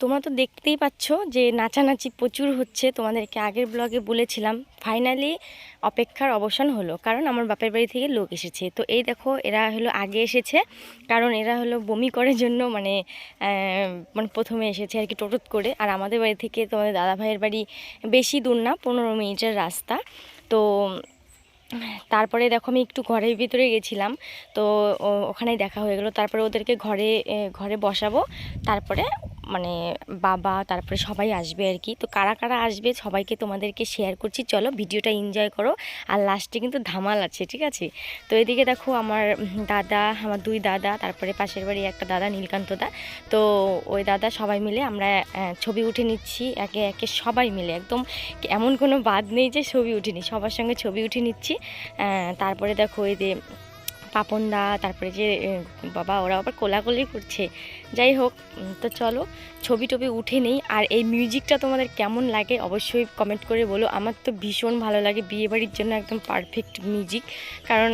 তোমরা তো দেখতেই পাচ্ছ যে নাচানাচি প্রচুর হচ্ছে। তোমাদেরকে আগের ব্লগে বলেছিলাম ফাইনালি অপেক্ষার অবসান হলো, কারণ আমার বাপের বাড়ি থেকে লোক এসেছে। তো এই দেখো, এরা হলো আগে এসেছে, কারণ এরা হলো বমি করার জন্য মানে মানে প্রথমে এসেছে আর কি টোটোত করে। আর আমাদের বাড়ি থেকে তোমাদের দাদা ভাইয়ের বাড়ি বেশি দূর না, পনেরো মিনিটের রাস্তা। তো তারপরে দেখো আমি একটু ঘরের ভিতরে গেছিলাম, তো ওখানে দেখা হয়ে গেলো। তারপরে ওদেরকে ঘরে ঘরে বসাবো, তারপরে মানে বাবা, তারপরে সবাই আসবে আর কি। তো কারা কারা আসবে সবাইকে তোমাদেরকে শেয়ার করছি। চলো ভিডিওটা এনজয় করো। আর লাস্টে কিন্তু ধামাল আছে, ঠিক আছে? তো এদিকে দেখো আমার দাদা, আমার দুই দাদা, তারপরে পাশের বাড়ি একটা দাদা, নীলকান্ত দা। তো ওই দাদা সবাই মিলে আমরা ছবি উঠে নিচ্ছি। একে একে সবাই মিলে, একদম এমন কোনো বাদ নেই যে ছবি উঠিনি। সবার সঙ্গে ছবি উঠে নিচ্ছি। তারপরে দেখো এই যে পাপনদা তারপরে যে বাবা ওরা আবার কোলাকলি করছে। যাই হোক তো চলো, ছবি টবি উঠে নেই। আর এই মিউজিকটা তোমাদের কেমন লাগে অবশ্যই কমেন্ট করে বলো। আমার তো ভীষণ ভালো লাগে বিয়েবাড়ির জন্য একদম পারফেক্ট মিউজিক কারণ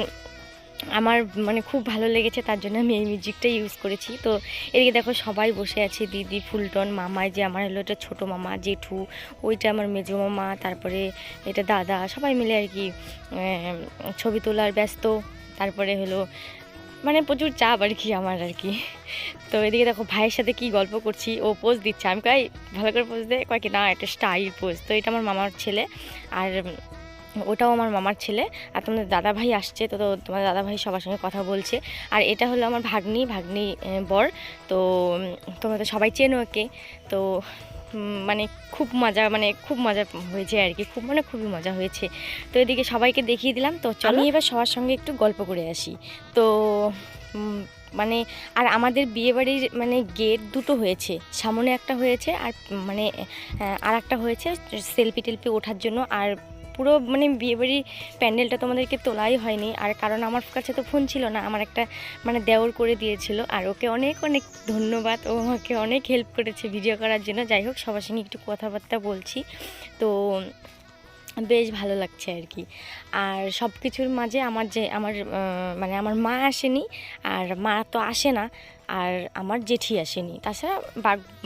আমার মানে খুব ভালো লেগেছে, তার জন্য আমি এই মিউজিকটা ইউজ করেছি। তো এদিকে দেখো সবাই বসে আছে, দিদি, ফুলটন মামা যে, আমার হলো এটা ছোটো মামা, জেঠু, ওইটা আমার মেজো মামা, তারপরে এটা দাদা, সবাই মিলে আর কি ছবি তোলার ব্যস্ত। তারপরে হলো মানে প্রচুর চাপ আর কি আমার আর কি তো এদিকে দেখো ভাইয়ের সাথে কি গল্প করছি, ও পোজ দিচ্ছে। আমি কই ভালো করে পোজ দেয় কয় কি, না একটা স্টাইল পোজ তো এটা আমার মামার ছেলে। আর ওটাও আমার মামার ছেলে। আর তোমাদের দাদা ভাই আসছে, তো তোমার দাদা ভাই সবার সঙ্গে কথা বলছে। আর এটা হলো আমার ভাগ্নি ভাগ্নি বর। তো তোমরা তো সবাই চেনো ওকে। তো মানে খুব মজা মানে খুব মজা হয়েছে আর কি। খুব মানে খুবই মজা হয়েছে। তো এদিকে সবাইকে দেখিয়ে দিলাম। তো চলো আমি এবার সবার সঙ্গে একটু গল্প করে আসি। তো মানে আর আমাদের বিয়েবাড়ির মানে গেট দুটো হয়েছে। সামনে একটা হয়েছে আর মানে আর একটা হয়েছে সেলফি টেলফি ওঠার জন্য। আর পুরো মানে বিয়েবাড়ির প্যান্ডেলটা তোমাদেরকে তোলাই হয়নি। আর কারণ আমার কাছে তো ফোন ছিল না, আমার একটা মানে দেওর করে দিয়েছিল। আর ওকে অনেক অনেক ধন্যবাদ। ও আমাকে অনেক হেল্প করেছে ভিডিও করার জন্য। যাই হোক, সবার সঙ্গে একটু কথাবার্তা বলছি। তো বেশ ভালো লাগছে আর কি আর সব কিছুর মাঝে আমার যে, আমার মানে আমার মা আসেনি আর মা তো আসে না, আর আমার জেঠি আসেনি। তাছাড়া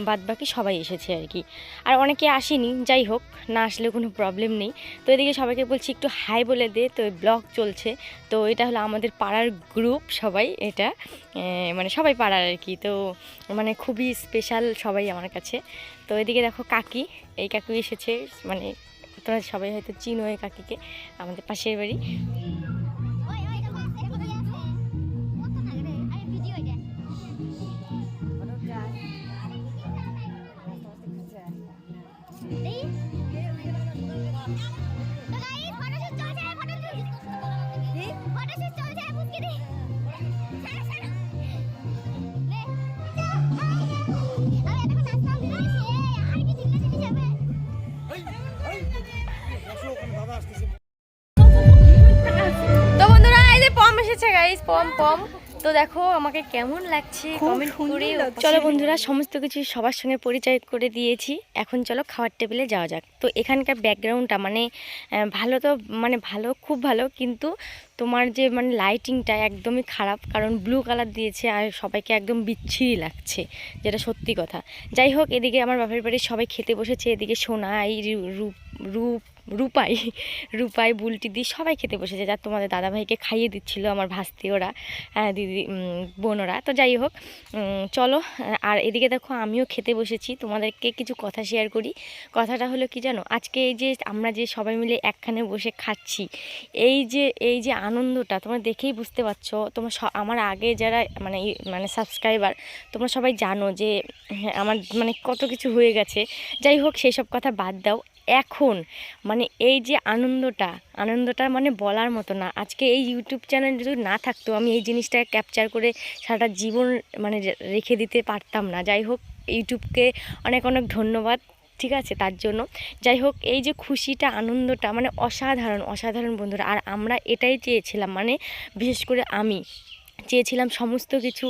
বাদ বাকি সবাই এসেছে আর কি আর অনেকে আসেনি, যাই হোক, না আসলে কোনো প্রবলেম নেই। তো এদিকে সবাইকে বলছি একটু হাই বলে দে, তো ব্লগ চলছে। তো এটা হলো আমাদের পাড়ার গ্রুপ সবাই এটা মানে সবাই পাড়ার আর কি তো মানে খুবই স্পেশাল সবাই আমার কাছে। তো এদিকে দেখো কাকি, এই কাকু এসেছে মানে তোমরা সবাই হয়তো চিনো এই কাকিকে আমাদের পাশের বাড়ি। তো বন্ধুরা এই যে পম এসেছে গাইস পম পম। তো দেখো আমাকে কেমন লাগছে কমেন্ট করে চলো বন্ধুরা সমস্ত কিছু সবার সঙ্গে পরিচয় করে দিয়েছি। এখন চলো খাওয়ার টেবিলে যাওয়া যাক। তো এখানকার ব্যাকগ্রাউন্ডটা মানে ভালো তো মানে ভালো খুব ভালো কিন্তু তোমার যে মানে লাইটিংটা একদমই খারাপ কারণ ব্লু কালার দিয়েছে আর সবাইকে একদম বিচ্ছিরি লাগছে যেটা সত্যি কথা। যাই হোক এদিকে আমার বাপের বাড়ির সবাই খেতে বসেছে এদিকে সোনাই রূপ রূপ রূপাই রূপাই বুলটি দি সবাই খেতে বসেছে। যা তোমাদের দাদাভাইকে খাইয়ে দিচ্ছিল আমার ভাস্তি ওরা হ্যাঁ, দিদি বোনরা তো যাই হোক চলো আর এদিকে দেখো আমিও খেতে বসেছি। তোমাদেরকে কিছু কথা শেয়ার করি। কথাটা হলো কি জানো? আজকে এই যে আমরা যে সবাই মিলে একখানে বসে খাচ্ছি এই যে এই যে আনন্দটা তোমরা দেখেই বুঝতে পারছ। তোমরা আমার আগে যারা মানে মানে সাবস্ক্রাইবার তোমরা সবাই জানো যে হ্যাঁ, আমার মানে কত কিছু হয়ে গেছে। যাই হোক সেই সব কথা বাদ দাও। এখন মানে এই যে আনন্দটা আনন্দটা মানে বলার মতো না। আজকে এই ইউটিউব চ্যানেল যদি না থাকতো, আমি এই জিনিসটা ক্যাপচার করে সারাটা জীবন মানে রেখে দিতে পারতাম না। যাই হোক ইউটিউবকে অনেক অনেক ধন্যবাদ, ঠিক আছে? তার জন্য। যাই হোক, এই যে খুশিটা, আনন্দটা মানে অসাধারণ অসাধারণ বন্ধুরা। আর আমরা এটাই চেয়েছিলাম মানে বিশেষ করে আমি। চেয়েছিলাম সমস্ত কিছু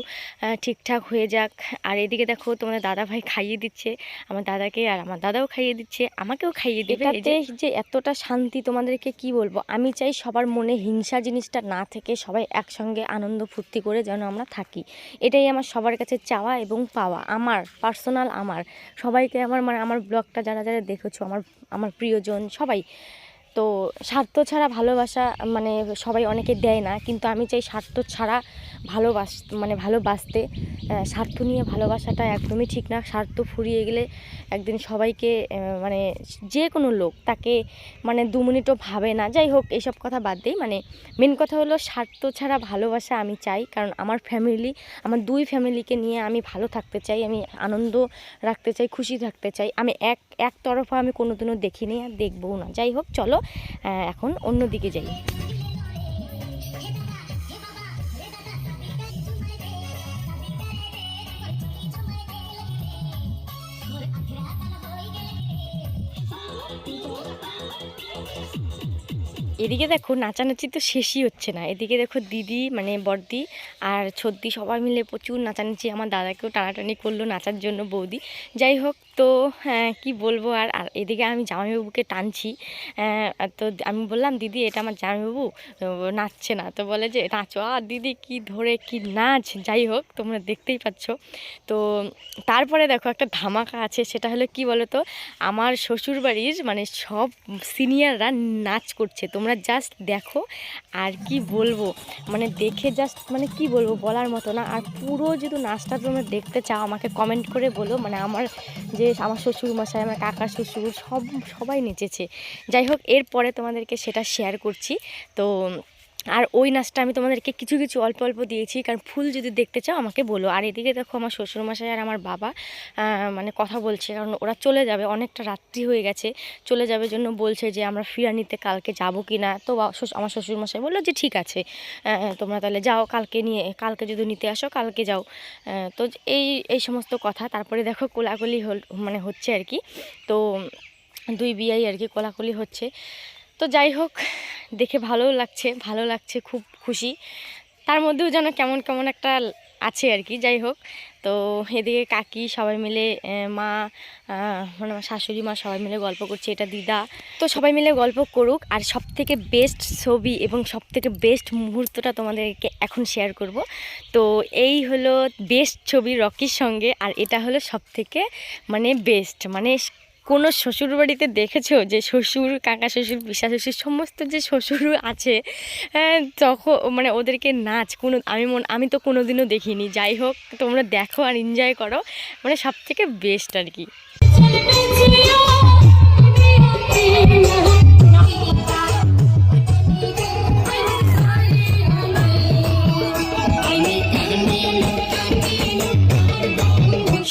ঠিকঠাক হয়ে যাক। আর এদিকে দেখো তোমাদের দাদা ভাই খাইয়ে দিচ্ছে। আমার দাদাকে আর আমার দাদাও খাইয়ে দিচ্ছে আমাকেও খাইয়ে দেবে। যে এতটা শান্তি তোমাদেরকে কি বলব? আমি চাই সবার মনে হিংসা জিনিসটা না থেকে সবাই একসঙ্গে আনন্দ ফুর্তি করে যেন আমরা থাকি। এটাই আমার সবার কাছে চাওয়া এবং পাওয়া। আমার পার্সোনাল আমার। সবাইকে আমার মানে আমার ব্লগটা যারা যারা দেখেছ আমার আমার প্রিয়জন সবাই। তো স্বার্থ ছাড়া ভালোবাসা মানে সবাই অনেকে দেয় না কিন্তু আমি চাই স্বার্থ ছাড়া ভালোবাস মানে ভালোবাসতে স্বার্থ নিয়ে ভালোবাসাটা একদমই ঠিক না। স্বার্থ ফুরিয়ে গেলে একদিন সবাইকে মানে যে কোনো লোক তাকে মানে দু মিনিটও ভাবে না। যাই হোক এইসব কথা বাদ দিই। মানে মেন কথা হলো স্বার্থ ছাড়া ভালোবাসা আমি চাই। কারণ আমার ফ্যামিলি আমার দুই ফ্যামিলিকে নিয়ে আমি ভালো থাকতে চাই, আমি আনন্দ রাখতে চাই, খুশি থাকতে চাই। আমি এক এক তরফা আমি কোনোদিনও দেখিনি আর দেখবও না। যাই হোক, চলো এখন অন্য দিকে যাই। এদিকে দেখো নাচানাচি তো শেষই হচ্ছে না। এদিকে দেখো দিদি মানে বর্দি আর ছদ্দি সবাই মিলে প্রচুর নাচানাচি। আমার দাদাকেও টানাটানি করল নাচার জন্য বৌদি। যাই হোক তো হ্যাঁ কি বলব? আর আর এদিকে আমি জামাইবাবুকে টানছি। তো আমি বললাম, দিদি, এটা আমার জামাইবাবু নাচছে না। তো বলে যে, নাচো। আর দিদি, কি ধরে, কি নাচ? যাই হোক, তোমরা দেখতেই পাচ্ছ। তো তারপরে দেখো, একটা ধামাকা আছে, সেটা হলো কি বলো তো আমার শ্বশুরবাড়ির মানে সব সিনিয়ররা নাচ করছে। তোমরা জাস্ট দেখো, আর কি বলব? মানে দেখে জাস্ট মানে কি বলব, বলার মতো না। আর পুরো যদি নাচটা তোমরা দেখতে চাও, আমাকে কমেন্ট করে বলো। মানে আমার যে আমার শ্বশুরমশাই, আমার কাকা শ্বশুর, সব, সবাই নেচেছে। যাই হোক, এরপরে তোমাদেরকে সেটা শেয়ার করছি। তো আর ওই নাচটা আমি তোমাদেরকে কিছু কিছু অল্প অল্প দিয়েছি। কারণ ফুল যদি দেখতে চাও, আমাকে বলো। আর এদিকে দেখো আমার শ্বশুরমশাই আর আমার বাবা মানে কথা বলছে। কারণ ওরা চলে যাবে, অনেকটা রাত্রি হয়ে গেছে। চলে যাবে জন্য বলছে যে, আমরা ফিরানিতে কালকে যাব কি না? তো আমার শ্বশুরমশাই বলল যে, ঠিক আছে তোমরা তাহলে যাও, কালকে নিয়ে, কালকে যদি নিতে আসো, কালকে যাও। তো এই এই সমস্ত কথা। তারপরে দেখো কোলাকুলি হল মানে হচ্ছে আর কি। তো দুই বিয়াই আর কি কোলাকুলি হচ্ছে। তো যাই হোক, দেখে ভালোও লাগছে, ভালো লাগছে, খুব খুশি। তার মধ্যেও যেন কেমন কেমন একটা আছে আর কি, যাই হোক। তো এদিকে কাকি সবাই মিলে মা মানে আমার শাশুড়ি মা সবাই মিলে গল্প করছে, এটা দিদা। তো সবাই মিলে গল্প করুক, আর সব থেকে বেস্ট ছবি এবং সব থেকে বেস্ট মুহূর্তটা তোমাদেরকে এখন শেয়ার করব। তো এই হলো বেস্ট ছবি রকির সঙ্গে, আর এটা হলো সব থেকে মানে বেস্ট মানে কোনো শ্বশুর বাড়িতে দেখেছ যে শ্বশুর কাকা শ্বশুর পিসা শ্বশুর সমস্ত যে শ্বশুর আছে হ্যাঁ, তখন মানে ওদেরকে নাচ কোনো আমি মন আমি তো কোনো দিনও দেখিনি। যাই হোক তোমরা দেখো আর এনজয় করো। মানে সব থেকে বেস্ট আর কি।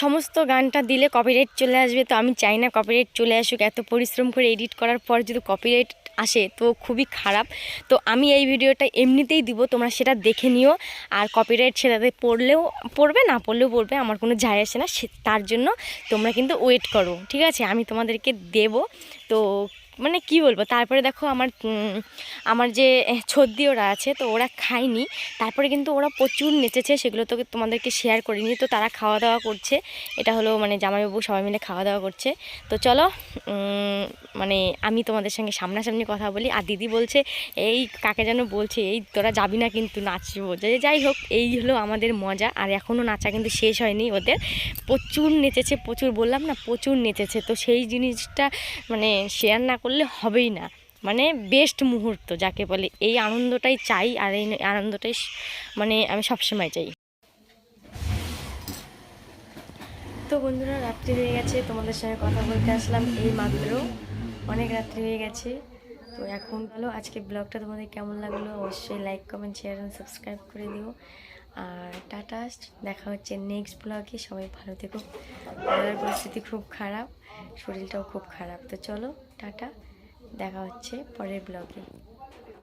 সমস্ত গানটা দিলে কপিরাইট চলে আসবে, তো আমি চাই না কপিরাইট চলে আসুক। এত পরিশ্রম করে এডিট করার পর যদি কপিরাইট আসে, তো খুবই খারাপ। তো আমি এই ভিডিওটা এমনিতেই দিব, তোমরা সেটা দেখে নিও। আর কপিরাইট সেটাতে পড়লেও পড়বে, না পড়লেও পড়বে, আমার কোনো যায় আসে না তার জন্য তোমরা কিন্তু ওয়েট করো, ঠিক আছে? আমি তোমাদেরকে দেব। তো মানে কি বলব? তারপরে দেখো আমার আমার যে ছদ্দি ওরা আছে, তো ওরা খায়নি। তারপরে কিন্তু ওরা প্রচুর নেচেছে, সেগুলো তো তোমাদেরকে শেয়ার করিনি। তো তারা খাওয়া দাওয়া করছে। এটা হলো মানে জামাইবাবু সবাই মিলে খাওয়া দাওয়া করছে। তো চলো মানে আমি তোমাদের সঙ্গে সামনাসামনি কথা বলি। আর দিদি বলছে, এই কাকে যেন বলছে, এই তোরা যাবি না কিন্তু নাচবো। যে যাই হোক, এই হলো আমাদের মজা। আর এখনও নাচা কিন্তু শেষ হয়নি ওদের। প্রচুর নেচেছে, প্রচুর বললাম না, প্রচুর নেচেছে। তো সেই জিনিসটা মানে শেয়ার না করলে হবেই না। মানে বেস্ট মুহূর্ত যাকে বলে। এই আনন্দটাই চাই আর এই আনন্দটাই মানে আমি সবসময় চাই। তো বন্ধুরা, রাত্রি হয়ে গেছে। তোমাদের সঙ্গে কথা বলতে আসলাম এই মাত্র। অনেক রাত্রি হয়ে গেছে। তো এখন বলো আজকে ব্লগটা তোমাদের কেমন লাগল? অবশ্যই লাইক কমেন্ট শেয়ার এবং সাবস্ক্রাইব করে দিও। আর টাটা, দেখা হচ্ছে নেক্সট ব্লগে সবাই ভালো থেকো। আমার পরিস্থিতি খুব খারাপ, শরীরটাও খুব খারাপ। তো চলো, টাটা, দেখা হচ্ছে পরের ব্লগে